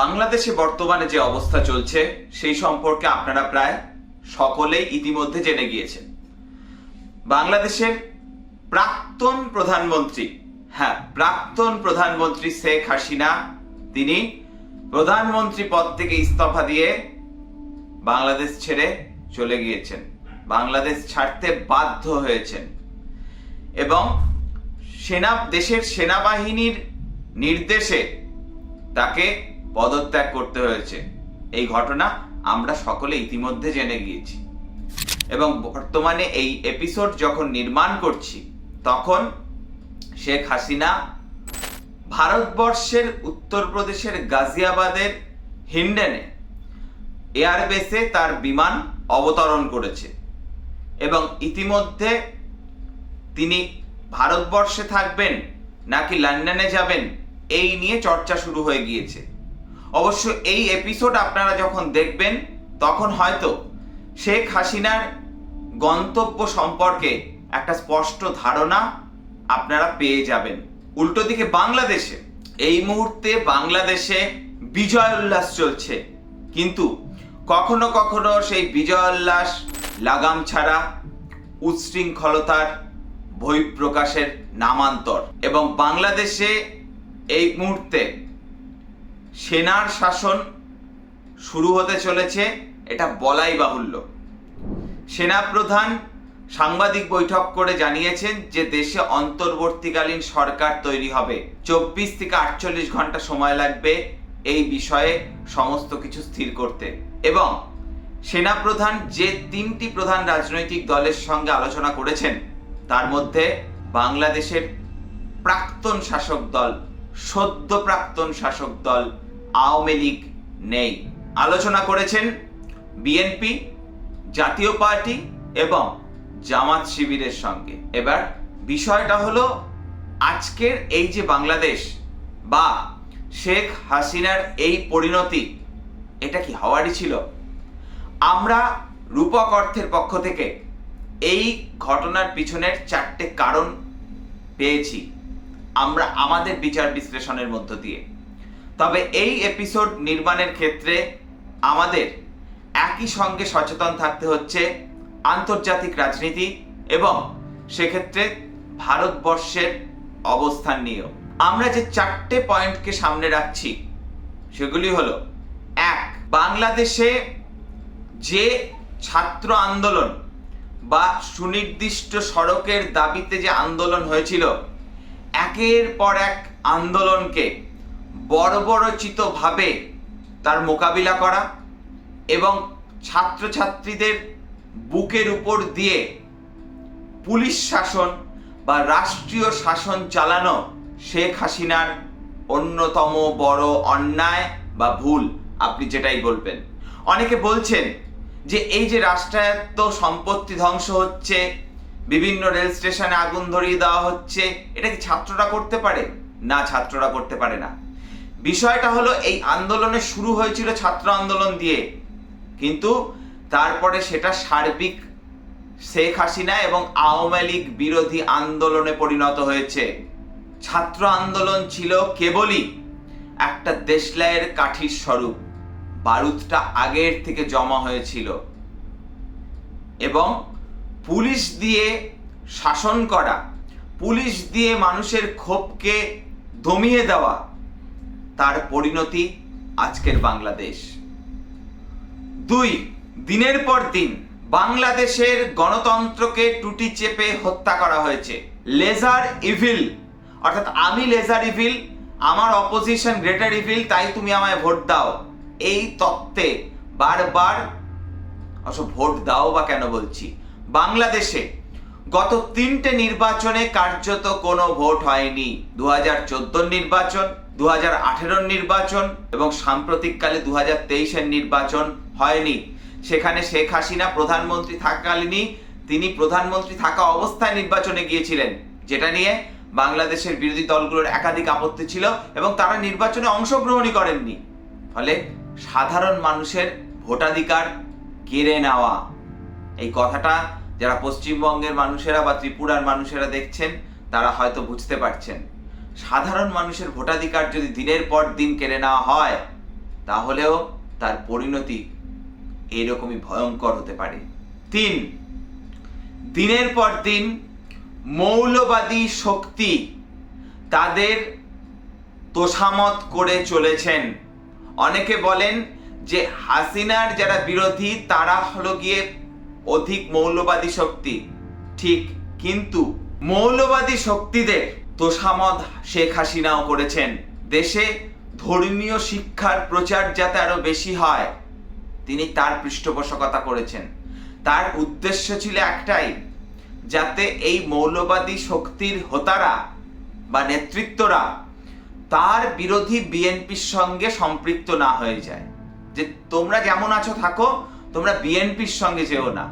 বাংলাদেশে বর্তমানে যে অবস্থা চলছে, সেই সম্পর্কে আপনারা প্রায় সকলেই ইতিমধ্যে জেনে গিয়েছেন। বাংলাদেশের প্রাক্তন প্রধানমন্ত্রী হ্যাঁ প্রাক্তন প্রধানমন্ত্রী শেখ হাসিনা, তিনি প্রধানমন্ত্রী পদ থেকে ইস্তফা দিয়ে বাংলাদেশ ছেড়ে চলে গিয়েছেন। বাংলাদেশ ছাড়তে বাধ্য হয়েছেন। এবং সেনা, দেশের সেনাবাহিনীর নির্দেশে তাকে পদত্যাগ করতে হয়েছে। এই ঘটনা আমরা সকলে ইতিমধ্যে জেনে গিয়েছি। এবং বর্তমানে এই এপিসোড যখন নির্মাণ করছি, তখন শেখ হাসিনা ভারতবর্ষের উত্তরপ্রদেশের গাজিয়াবাদের হিন্ডেনে এয়ারবেসে তার বিমান অবতরণ করেছে। এবং ইতিমধ্যে তিনি ভারতবর্ষে থাকবেন নাকি লন্ডনে যাবেন, এই নিয়ে চর্চা শুরু হয়ে গিয়েছে। অবশ্য এই এপিসোড আপনারা যখন দেখবেন, তখন হয়তো শেখ হাসিনার গন্তব্য সম্পর্কে একটা স্পষ্ট ধারণা আপনারা পেয়ে যাবেন। উল্টো দিকে বাংলাদেশে, এই মুহূর্তে বাংলাদেশে বিজয় উল্লাস চলছে। কিন্তু কখনো কখনো সেই বিজয় উল্লাস লাগাম ছাড়া উচ্ছৃঙ্খলতার বহিঃপ্রকাশের নামান্তর। এবং বাংলাদেশে এই মুহূর্তে সেনার শাসন শুরু হতে চলেছে, এটা বলাই বাহুল্য। সেনাপ্রধান সাংবাদিক বৈঠক করে জানিয়েছেন যে দেশে অন্তর্বর্তীকালীন সরকার তৈরি হবে। চব্বিশ থেকে আটচল্লিশ ঘণ্টা সময় লাগবে এই বিষয়ে সমস্ত কিছু স্থির করতে। এবং সেনাপ্রধান যে তিনটি প্রধান রাজনৈতিক দলের সঙ্গে আলোচনা করেছেন, তার মধ্যে বাংলাদেশের প্রাক্তন শাসক দল, সদ্য প্রাক্তন শাসক দল আওয়ামী লীগ নেই। আলোচনা করেছেন বিএনপি জাতীয় পার্টি এবং জামাত শিবিরের সঙ্গে। এবার বিষয়টা হলো আজকের এই যে বাংলাদেশ বা শেখ হাসিনার এই পরিণতি, এটা কি হওয়ারই ছিল? আমরা রূপক অর্থের পক্ষ থেকে এই ঘটনার পিছনের চারটে কারণ পেয়েছি। আমরা আমাদের বিচার বিশ্লেষণের মধ্য দিয়ে। তবে এই এপিসোড নির্মাণের ক্ষেত্রে আমাদের একই সঙ্গে সচেতন থাকতে হচ্ছে আন্তর্জাতিক রাজনীতি এবং সেক্ষেত্রে ভারতবর্ষের অবস্থান নিয়েও। আমরা যে চারটে পয়েন্টকে সামনে রাখছি, সেগুলি হলো, এক, বাংলাদেশে যে ছাত্র আন্দোলন বা সুনির্দিষ্ট সড়কের দাবিতে যে আন্দোলন হয়েছিল, একের পর এক আন্দোলনকে বর্বরচিতভাবে তার মোকাবিলা করা এবং ছাত্রছাত্রীদের বুকের উপর দিয়ে পুলিশ শাসন বা রাষ্ট্রীয় শাসন চালানো শেখ হাসিনার অন্যতম বড় অন্যায় বা ভুল, আপনি যেটাই বলবেন। অনেকে বলছেন যে এই যে রাষ্ট্রায়ত্ত সম্পত্তি ধ্বংস হচ্ছে, বিভিন্ন রেল স্টেশনে আগুন ধরিয়ে দেওয়া হচ্ছে, এটা কি ছাত্ররা করতে পারে? না, ছাত্ররা করতে পারে না। বিষয়টা হলো এই আন্দোলনে শুরু হয়েছিল ছাত্র আন্দোলন দিয়ে, কিন্তু তারপরে সেটা সার্বিক শেখ হাসিনা এবং আওয়ামী লীগ বিরোধী আন্দোলনে পরিণত হয়েছে। ছাত্র আন্দোলন ছিল কেবলই একটা দেশলাইয়ের কাঠির স্বরূপ, বারুদটা আগের থেকে জমা হয়েছিল। এবং পুলিশ দিয়ে শাসন করা, পুলিশ দিয়ে মানুষের ক্ষোভকে দমিয়ে দেওয়া তার পরিণতি আজকের বাংলাদেশ। দুই, দিনের পর দিন বাংলাদেশের গণতন্ত্রকে টুটি চেপে হত্যা করা হয়েছে। লেজার ইভিল, অর্থাৎ আমি লেজার ইভিল, আমার অপোজিশন গ্রেটার ইভিল, তাই তুমি আমায় ভোট দাও। এই তত্ত্বে বারবার, অবশ্য ভোট দাও বা কেন বলছি, বাংলাদেশে গত তিনটে নির্বাচনে কার্যত কোনো ভোট হয়নি। দু হাজার চোদ্দ নির্বাচন দু হাজার নির্বাচন এবং সাম্প্রতিককালে দু হাজার নির্বাচন হয়নি। সেখানে শেখ হাসিনা প্রধানমন্ত্রী থাকাকালীনই তিনি প্রধানমন্ত্রী থাকা অবস্থায় নির্বাচনে গিয়েছিলেন, যেটা নিয়ে বাংলাদেশের বিরোধী দলগুলোর একাধিক আপত্তি ছিল এবং তারা নির্বাচনে অংশগ্রহণই করেননি। ফলে সাধারণ মানুষের ভোটাধিকার কেড়ে নেওয়া। এই কথাটা যারা পশ্চিমবঙ্গের মানুষেরা বা ত্রিপুরার মানুষেরা দেখছেন, তারা হয়তো বুঝতে পারছেন। সাধারণ মানুষের ভোটাধিকার যদি দিনের পর দিন কেড়ে নেওয়া হয়, তাহলেও তার পরিণতি এরকমই ভয়ঙ্কর হতে পারে। তিন, দিনের পর দিন মৌলবাদী শক্তি তাদের তোষামত করে চলেছেন। অনেকে বলেন যে হাসিনার যারা বিরোধী, তারা হলো গিয়ে অধিক মৌলবাদী শক্তি। ঠিক, কিন্তু মৌলবাদী শক্তিদের তোষামত শেখ হাসিনাও করেছেন। দেশে ধর্মীয় শিক্ষার প্রচার যাতে আরও বেশি হয়, তিনি তার পৃষ্ঠপোষকতা করেছেন। তার উদ্দেশ্য ছিল একটাই, যাতে এই মৌলবাদী শক্তির হোতারা বা নেতৃত্বরা তার বিরোধী বিএনপির সঙ্গে সম্পৃক্ত না হয়ে যায়। যে তোমরা যেমন আছো থাকো, তোমরা বিএনপির সঙ্গে যেও না।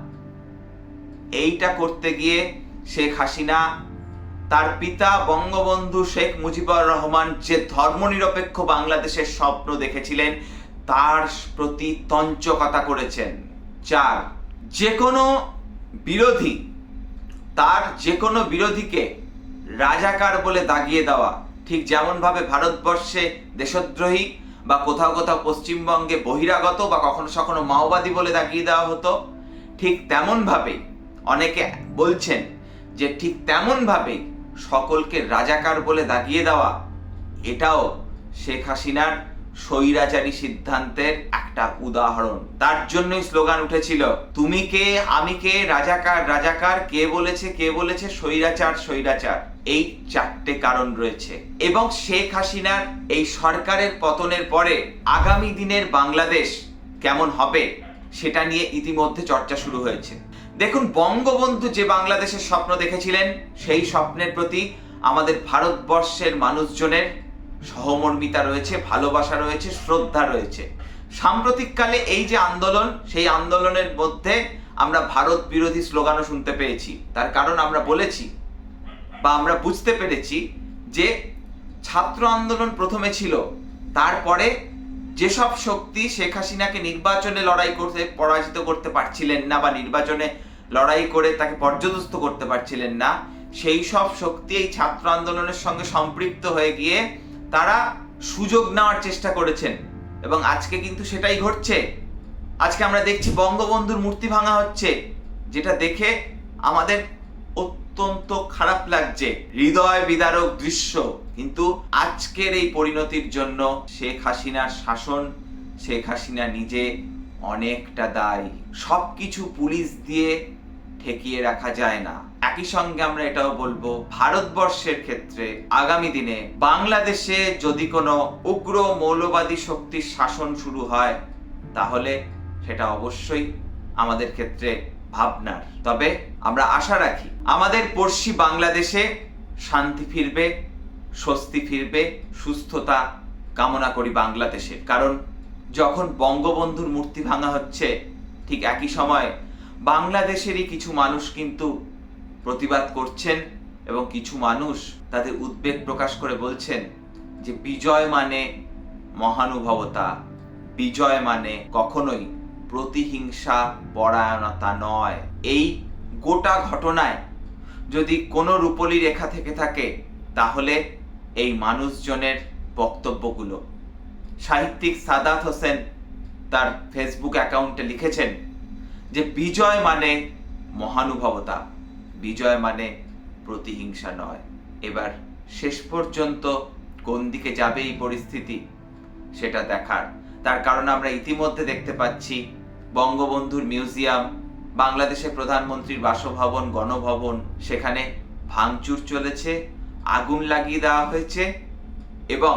এইটা করতে গিয়ে শেখ হাসিনা তার পিতা বঙ্গবন্ধু শেখ মুজিবুর রহমান যে ধর্মনিরপেক্ষ বাংলাদেশের স্বপ্ন দেখেছিলেন, তার প্রতি তঞ্চকতা করেছেন। চার যে কোনো বিরোধী, তার যে কোনো বিরোধীকে রাজাকার বলে দাগিয়ে দেওয়া, ঠিক যেমনভাবে ভারতবর্ষে দেশদ্রোহী বা কোথাও কোথাও পশ্চিমবঙ্গে বহিরাগত বা কখনো কখনো মাওবাদী বলে দাগিয়ে দেওয়া হতো, ঠিক তেমনভাবে অনেকে বলছেন যে ঠিক তেমনভাবে সকলকে রাজাকার বলে দাগিয়ে দেওয়া, এটাও শেখ হাসিনার স্বৈরাচারী সিদ্ধান্তের একটা উদাহরণ। তার জন্যই স্লোগান উঠেছিল, তুমি কে, আমি কে, রাজাকার রাজাকার, কে বলেছে কে বলেছে, স্বৈরাচার স্বৈরাচার। এই চারটে কারণ রয়েছে। এবং শেখ হাসিনার এই সরকারের পতনের পরে আগামী দিনের বাংলাদেশ কেমন হবে, সেটা নিয়ে ইতিমধ্যে চর্চা শুরু হয়েছে। দেখুন, বঙ্গবন্ধু যে বাংলাদেশের স্বপ্ন দেখেছিলেন, সেই স্বপ্নের প্রতি আমাদের ভারতবর্ষের মানুষজনের সহমর্মিতা রয়েছে, ভালোবাসা রয়েছে, শ্রদ্ধা রয়েছে। সাম্প্রতিককালে এই যে আন্দোলন, সেই আন্দোলনের মধ্যে আমরা ভারত বিরোধী স্লোগানও শুনতে পেয়েছি। তার কারণ আমরা বলেছি বা আমরা বুঝতে পেরেছি যে ছাত্র আন্দোলন প্রথমে ছিল, তারপরে যেসব শক্তি শেখ হাসিনাকে নির্বাচনে লড়াই করতে পরাজিত করতে পারছিলেন না বা নির্বাচনে লড়াই করে তাকে পর্যদস্ত করতে পারছিলেন না, সেই সব শক্তি এই ছাত্র আন্দোলনের সঙ্গে সম্পৃক্ত হয়ে গিয়ে তারা সুযোগ নেওয়ার চেষ্টা করেছেন এবং আজকে কিন্তু সেটাই ঘটছে। আজকে আমরা দেখছি বঙ্গবন্ধুর মূর্তি ভাঙা হচ্ছে, যেটা দেখে আমাদের অত্যন্ত খারাপ লাগছে। হৃদয় বিদারক দৃশ্য। কিন্তু আজকের এই পরিণতির জন্য শেখ হাসিনার শাসন, শেখ হাসিনা নিজে অনেকটা দায়ী। সবকিছু পুলিশ দিয়ে ঠেকিয়ে রাখা যায় না। একই সঙ্গে আমরা এটাও বলব, ভারতবর্ষের ক্ষেত্রে আগামী দিনে বাংলাদেশে যদি কোনো উগ্র মৌলবাদী শক্তির শাসন শুরু হয়, তাহলে সেটা অবশ্যই আমাদের ক্ষেত্রে ভাবনার। তবে আমরা আশা রাখি, আমাদের পড়শি বাংলাদেশে শান্তি ফিরবে, স্বস্তি ফিরবে, সুস্থতা কামনা করি বাংলাদেশের। কারণ যখন বঙ্গবন্ধুর মূর্তি ভাঙা হচ্ছে, ঠিক একই সময় বাংলাদেশেরই কিছু মানুষ কিন্তু প্রতিবাদ করছেন এবং কিছু মানুষ তাদের উদ্বেগ প্রকাশ করে বলছেন যে বিজয় মানে মহানুভবতা, বিজয় মানে কখনোই প্রতিহিংসা পরায়ণতা নয়। এই গোটা ঘটনায় যদি কোনো রূপলি রেখা থেকে থাকে, তাহলে এই মানুষজনের বক্তব্যগুলো। সাহিত্যিক সাদাত হোসেন তার ফেসবুক অ্যাকাউন্টে লিখেছেন যে, বিজয় মানে মহানুভবতা, বিজয় মানে প্রতিহিংসা নয়। এবার শেষ পর্যন্ত কোন দিকে যাবে এই পরিস্থিতি, সেটা দেখার তার কারণ আমরা ইতিমধ্যে দেখতে পাচ্ছি বঙ্গবন্ধুর মিউজিয়াম, বাংলাদেশের প্রধানমন্ত্রীর বাসভবন, গণভবন, সেখানে ভাঙচুর চলেছে, আগুন লাগিয়ে দেওয়া হয়েছে এবং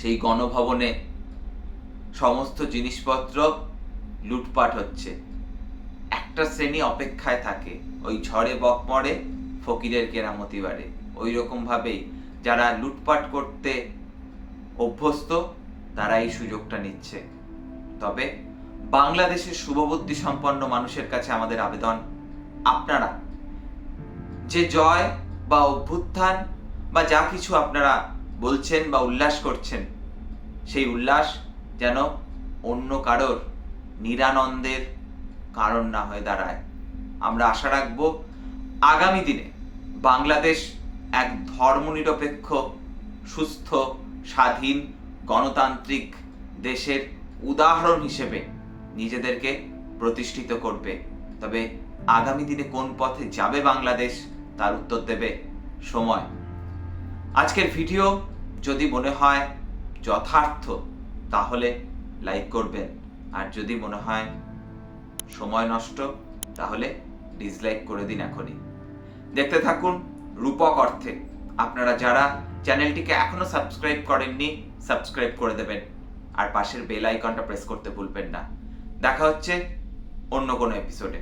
সেই গণভবনে সমস্ত জিনিসপত্র লুটপাট হচ্ছে। একটা শ্রেণি অপেক্ষায় থাকে, ওই ঝড়ে বকমরে ফকিরের কেরামতি বাড়ে। ওই রকম ভাবেই যারা লুটপাট করতে অভ্যস্ত তারা এই সুযোগটা নিচ্ছে। তবে বাংলাদেশের শুভবুদ্ধি সম্পন্ন মানুষের কাছে আমাদের আবেদন, আপনারা যে জয় বা অভ্যুত্থান বা যা কিছু আপনারা বলছেন বা উল্লাস করছেন, সেই উল্লাস যেন অন্য কারোর নিরানন্দের কারণ না হয়ে দাঁড়ায়। আমরা আশা রাখব আগামী দিনে বাংলাদেশ এক ধর্মনিরপেক্ষ, সুস্থ, স্বাধীন গণতান্ত্রিক দেশের উদাহরণ হিসেবে নিজেদেরকে প্রতিষ্ঠিত করবে। তবে আগামী দিনে কোন পথে যাবে বাংলাদেশ, তার উত্তর দেবে সময়। আজকের ভিডিও যদি মনে হয় যথার্থ, তাহলে লাইক করবেন। আর যদি মনে হয় সময় নষ্ট, তাহলে ডিসলাইক করে দিন এখনই। দেখতে থাকুন রূপক অর্থে। আপনারা যারা চ্যানেলটিকে এখনও সাবস্ক্রাইব করেননি, সাবস্ক্রাইব করে দেবেন। আর পাশের বেল আইকনটা প্রেস করতে ভুলবেন না। দেখা হচ্ছে অন্য কোনো এপিসোডে